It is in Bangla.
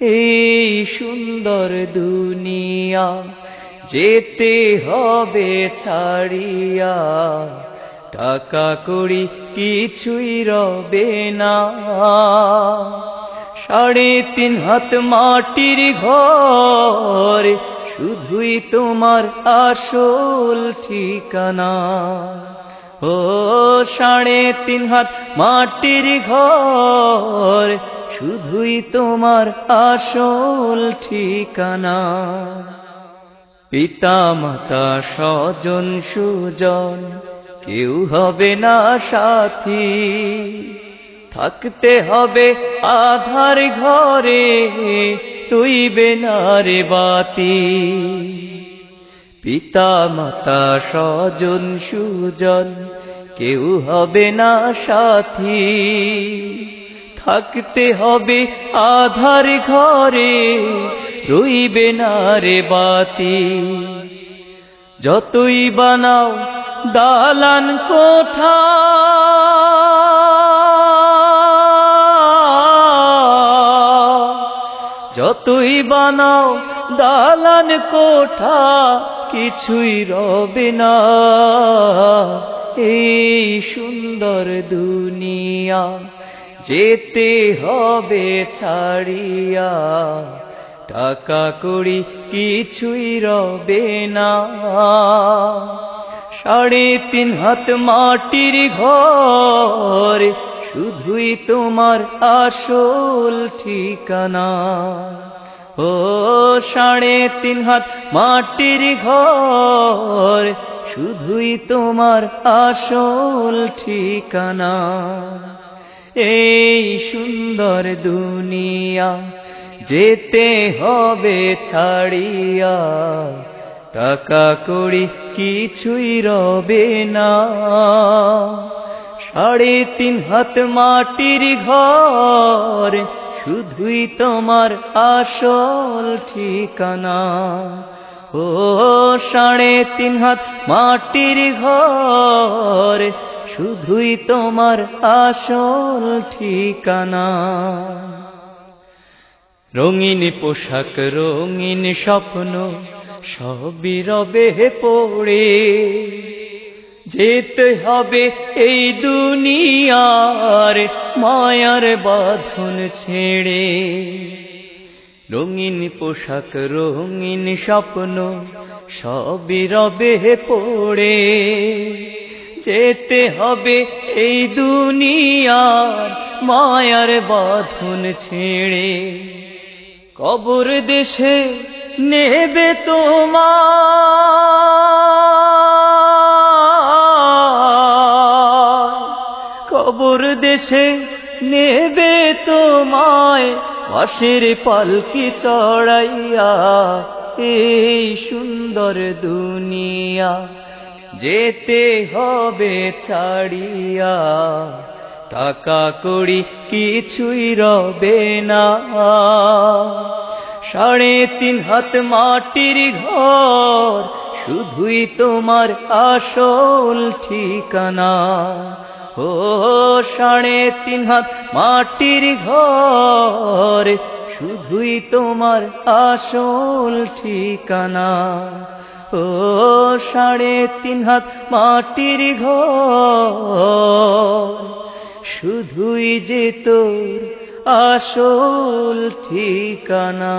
এই সুন্দর দুনিয়া যেতে হবে ছাড়িয়া। টাকা করি কিছুই রবে না। সাড়ে তিন হাত মাটির ঘর, শুধুই তোমার আসল ঠিকানা। ও সাড়ে তিন হাত মাটির ঘর শুধুই তোমার আসল ঠিকানা। পিতা মাতা স্বজন, সুজন, কেউ হবে না সাথী। থাকতে হবে আধার ঘরে, রইবে না রে বাতি। পিতা মাতা স্বজন, সুজন, কেউ হবে না সাথী। থাকতে হবে আধার ঘরে, রইবে না রে বাতি যতই বানাও দালান কোঠা, যতই বানাও দালান কোঠা, কিছুই রবে না। এই সুন্দর দুনিয়া যেতে হবে ছাড়িয়া, টাকা করি কিছুই রবে না। সাড়ে তিন হাত মাটির ঘর, শুধুই তোমার আসল ঠিকানা। ও, সাড়ে তিন হাত মাটির ঘর, শুধুই তোমার আসল ঠিকানা। এই সুন্দর দুনিয়া যেতে হবে ছাড়িয়া। টাকা করি কিছুই রবে না। সাড়ে তিন হাত মাটির ঘর, শুধুই তোমার আসল ঠিকানা। ও সাড়ে তিন হাত মাটির ঘর শুধুই তোমার আসল ঠিকানা। রঙিন পোশাক, রঙিন স্বপ্ন, সবই রবে পড়ে। যেতে হবে এই দুনিয়ার মায়ার বাঁধন ছেড়ে। রঙিন পোশাক, রঙিন স্বপ্ন, সবই রবে পড়ে। যেতে হবে এই দুনিয়ার মায়ার বাঁধন ছেড়ে। কবর দেশে নেবে তোমার। কবর দেশে নেবে তোমায় বাসের পালকি চড়াইয়া, এই সুন্দর দুনিয়া। যেতে হবে ছাড়িয়া, টাকা করি কিছুই রবে না। সাড়ে তিন হাত মাটির ঘর, শুধুই তোমার আসল ঠিকানা। ও, সাড়ে তিন হাত মাটির ঘর, শুধুই তোমার আসল ঠিকানা। ও সাড়ে তিন হাত মাটির ঘর। শুধুই যে তোর আসল ঠিকানা।